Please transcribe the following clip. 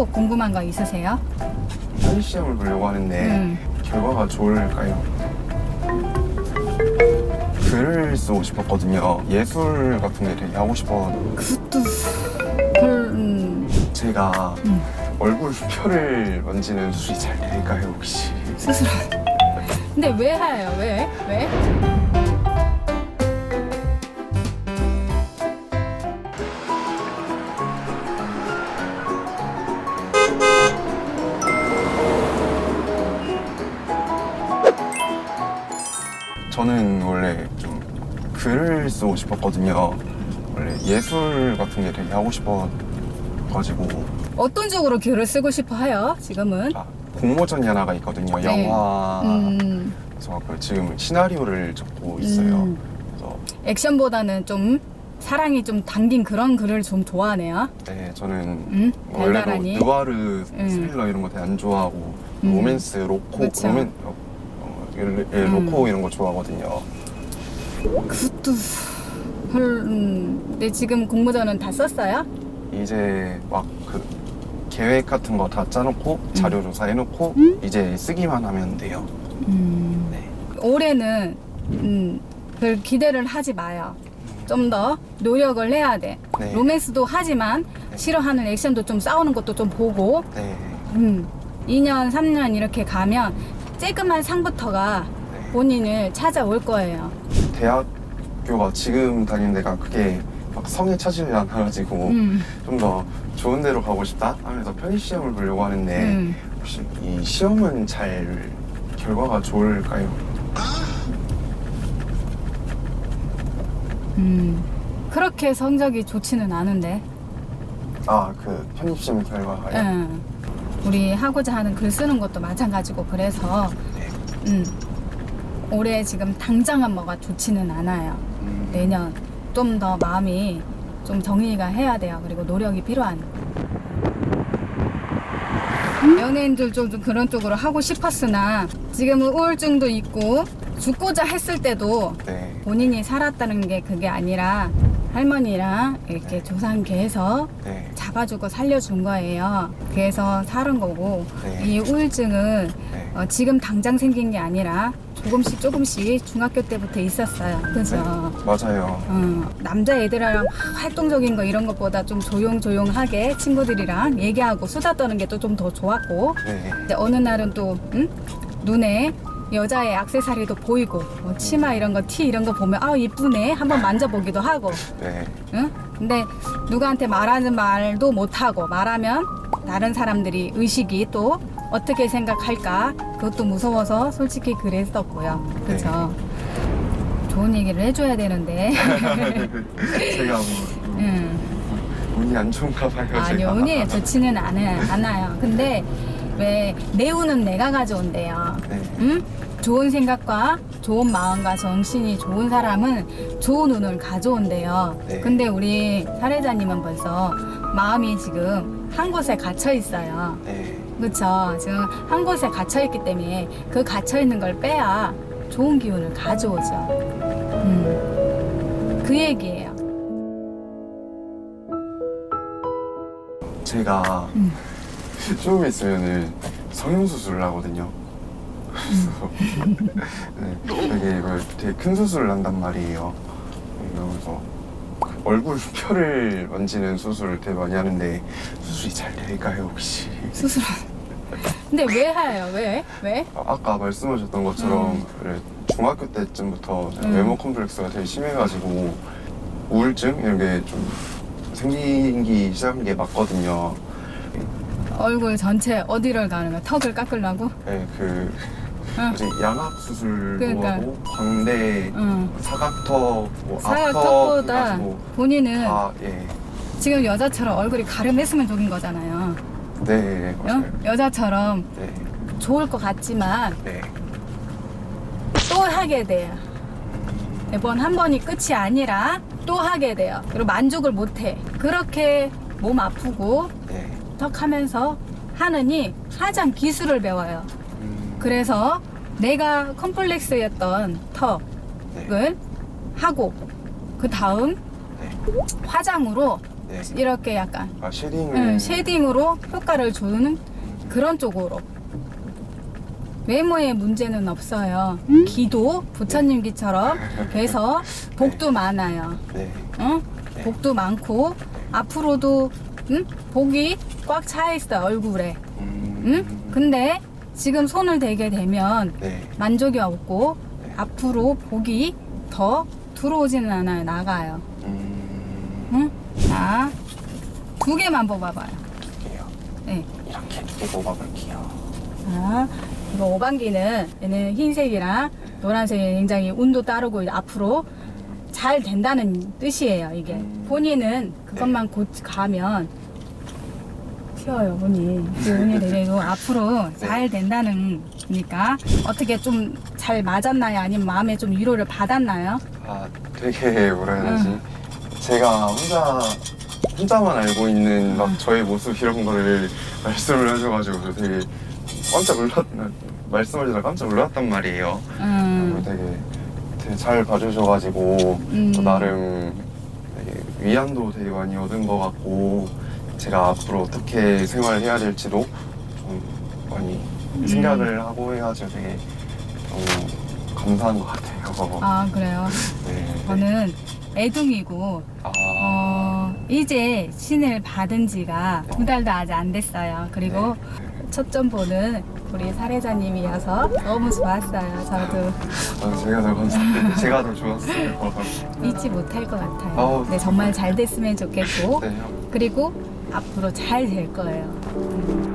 또 궁금한 거 있으세요? 현지 시험을 보려고 하는데 음. 결과가 좋을까요? 글을 쓰고 싶었거든요. 예술 같은 게 되게 하고 싶어. 그것도 별 음, 제가 음. 얼굴 뼈를 만지는 수술이 잘 될까요 혹시? 스스로. 근데 왜 해요? 왜? 왜? 저는 원래 좀 글을 쓰고 싶었거든요. 원래 예술 같은 게 되게 하고 싶어가지고 어떤 쪽으로 글을 쓰고 싶어 해요? 지금은? 아, 공모전이 하나가 있거든요. 네. 영화. 음, 그래서 그 지금 시나리오를 적고 있어요. 음. 그래서 액션보다는 좀 사랑이 좀 담긴 그런 글을 좀 좋아하네요. 네 저는 음, 원래도 달달하니. 느와르 음. 스릴러 이런 거 되게 안 좋아하고 음. 로맨스 로코 그쵸. 로맨 어, 어, 예, 예, 음. 로코 이런 거 좋아하거든요. 그것도 별. 음, 근데 지금 공모전은 다 썼어요? 이제 막 그 계획 같은 거 다 짜놓고 음. 자료 조사해놓고 이제 쓰기만 하면 돼요. 음. 네. 올해는 음, 별 기대를 하지 마요. 좀 더 노력을 해야 돼. 네. 로맨스도 하지만 싫어하는 액션도 좀 싸우는 것도 좀 보고 네. 음, 2년, 3년 이렇게 가면 쬐끔한 상부터가 네. 본인을 찾아올 거예요. 대학교가 지금 다니는 데가 그게 막 성에 차지를 않아가지고 음, 좀 더 좋은 데로 가고 싶다 하면서 편입 시험을 보려고 하는데 음. 혹시 이 시험은 잘 결과가 좋을까요? 음. 그렇게 성적이 좋지는 않은데. 아 그 편입 시험 결과가요? 응. 우리 하고자 하는 글 쓰는 것도 마찬가지고 그래서 네. 음, 올해 지금 당장은 뭐가 좋지는 않아요. 음, 내년 좀 더 마음이 좀 정리가 해야 돼요. 그리고 노력이 필요한. 연예인들 좀, 좀 그런 쪽으로 하고 싶었으나 지금은 우울증도 있고 죽고자 했을 때도 네. 본인이 살았다는 게 그게 아니라 할머니랑 이렇게 조상계에서 네. 잡아주고 살려준 거예요. 그래서 살은 거고 네. 이 우울증은 네. 어, 지금 당장 생긴 게 아니라 조금씩 조금씩 중학교 때부터 있었어요. 그죠? 네. 맞아요. 어, 남자 애들이랑 막 활동적인 거 이런 것보다 좀 조용조용하게 친구들이랑 얘기하고 수다 떠는 게 또 좀 더 좋았고 네. 이제 어느 날은 또 응? 눈에 여자의 액세서리도 보이고 뭐 치마 이런 거 티 이런 거 보면 아 이쁘네 한번 만져보기도 하고 네. 응? 근데 누구한테 말하는 말도 못하고 말하면 다른 사람들이 의식이 또 어떻게 생각할까 그것도 무서워서 솔직히 그랬었고요 그죠 좋은 얘기를 해줘야 되는데 제가 뭐 음, 응. 운이 안 좋은가 봐요. 아니 제가. 운이 좋지는 않아요, 않아요 근데 왜 내우는 내가 가져온대요 네. 응? 좋은 생각과 좋은 마음과 정신이 좋은 사람은 좋은 운을 가져온대요. 네. 근데 우리 사례자님은 벌써 마음이 지금 한 곳에 gat혀 있어요. 네. 그렇죠? 지금 한 곳에 갇혀 있기 때문에 그 갇혀 있는 걸 빼야 좋은 기운을 가져오죠. 음. 그 얘기예요. 제가 음. 좀 있으면은 성형수술을 하거든요. 네, 되게 이걸 되게 큰 수술을 한단 말이에요. 그래서 그 얼굴 뼈를 만지는 수술을 되게 많이 하는데 수술이 잘 될까요 혹시? 수술. 근데 왜 해요? 왜? 왜? 아, 아까 말씀하셨던 것처럼 음. 중학교 때쯤부터 음. 외모 컴플렉스가 되게 심해가지고 우울증 이런 게 좀 생기기 시작한 게 맞거든요. 얼굴 전체 어디를 가는 거야? 턱을 깎으려고? 네, 그 응. 양압 수술도 그러니까. 하고 광대, 응. 사각턱, 뭐 사각 앞턱 턱보다 해가지고 본인은 다 예, 지금 여자처럼 얼굴이 가름했으면 좋은 거잖아요. 네 어? 맞아요. 여자처럼 네, 좋을 것 같지만 네, 또 하게 돼요. 매번 한 번이 끝이 아니라 또 하게 돼요. 그리고 만족을 못 해. 그렇게 몸 아프고 네. 턱 하면서 하느니 화장 기술을 배워요. 음, 그래서 내가 컴플렉스였던 턱을 네, 하고 그 다음 네, 화장으로 네. 이렇게 약간 아 쉐딩을 음, 쉐딩으로 효과를 주는 그런 쪽으로 외모에 문제는 없어요. 기도 부처님 기처럼 돼서 복도 많아요. 네. 응? 네. 복도 많고 앞으로도 응? 복이 꽉 차 있어 얼굴에. 음, 응? 근데 지금 손을 대게 되면 네. 만족이 없고 네. 앞으로 복이 더 들어오지는 않아요. 나가요. 음, 응? 자, 두 개만 뽑아봐요. 네. 이렇게 두 개 뽑아볼게요. 자, 이거 오반기는 얘는 흰색이랑 노란색이 굉장히 운도 따르고 앞으로 잘 된다는 뜻이에요. 이게 음. 본인은 그것만 곧 가면 튀어요 본인. 그 운이 되고 앞으로 잘 된다는 거니까 어떻게 좀 잘 맞았나요? 아니면 마음에 좀 위로를 받았나요? 아 되게 뭐라 해야 되지? 제가 혼자 혼자만 알고 있는 막 저의 모습 이런 거를 말씀을 하셔가지고 저 되게 깜짝 놀랐 말씀하시다 깜짝 놀랐단 말이에요. 음, 되게, 되게 잘 봐주셔가지고 음. 또 나름 되게 위안도 되게 많이 얻은 것 같고 제가 앞으로 어떻게 생활해야 될지도 좀 많이 음. 생각을 하고 해가지고 되게 너무 감사한 것 같아요. 아 그래요. 네. 저는 애둥이고 아, 어, 이제 신을 받은 지가 두 달도 아직 안 됐어요. 그리고 첫 점보는 우리 사례자님이어서 너무 좋았어요. 저도 아, 제가 더 감사해요. 제가 더 좋았어요. 잊지 못할 것 같아요. 아우. 네, 정말 잘 됐으면 좋겠고 네, 그리고 앞으로 잘 될 거예요. 음,